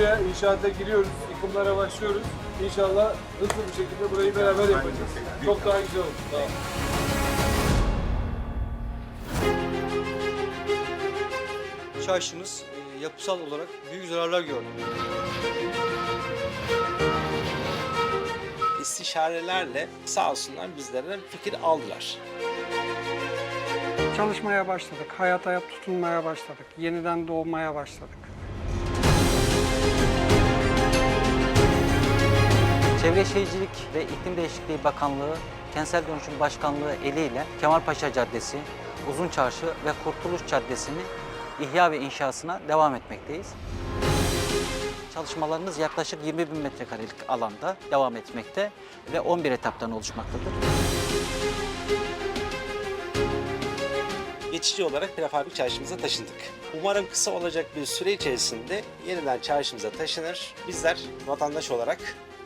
buraya inşaata giriyoruz, yıkımlara başlıyoruz. İnşallah hızlı bir şekilde burayı beraber yapacağız. Çok daha güzel olur. Olun. Çarşımız e, yapısal olarak büyük zararlar gördü. istişarelerle sağ olsunlar bizlerden fikir aldılar. Çalışmaya başladık, hayata tutunmaya başladık, yeniden doğmaya başladık. Çevre Şehircilik ve İklim Değişikliği Bakanlığı, Kentsel Dönüşüm Başkanlığı eliyle Kemalpaşa Caddesi, Uzun Çarşı ve Kurtuluş Caddesi'ni ihya ve inşasına devam etmekteyiz. Çalışmalarımız yaklaşık 20 bin metrekarelik alanda devam etmekte ve 11 etaptan oluşmaktadır. Geçici olarak prefabrik çarşımıza taşındık. Umarım kısa olacak bir süre içerisinde yeniden çarşımıza taşınır. Bizler vatandaş olarak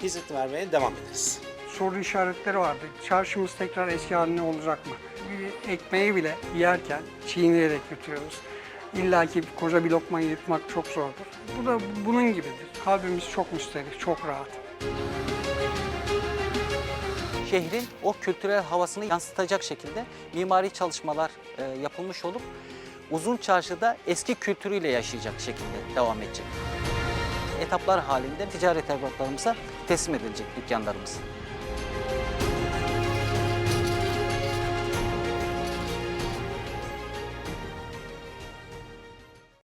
hizmet vermeye devam ederiz. Soru işaretleri vardı. Çarşımız tekrar eski haline olacak mı? Bir ekmeği bile yerken çiğneyerek yutuyoruz. İlla ki koca bir lokmayı yutmak çok zordur. Bu da bunun gibidir. Kalbimiz çok müsterih, çok rahat. Şehrin o kültürel havasını yansıtacak şekilde mimari çalışmalar e, yapılmış olup uzun çarşıda eski kültürüyle yaşayacak şekilde devam edecek. Etaplar halinde ticaret evraklarımıza teslim edilecek dükkanlarımız.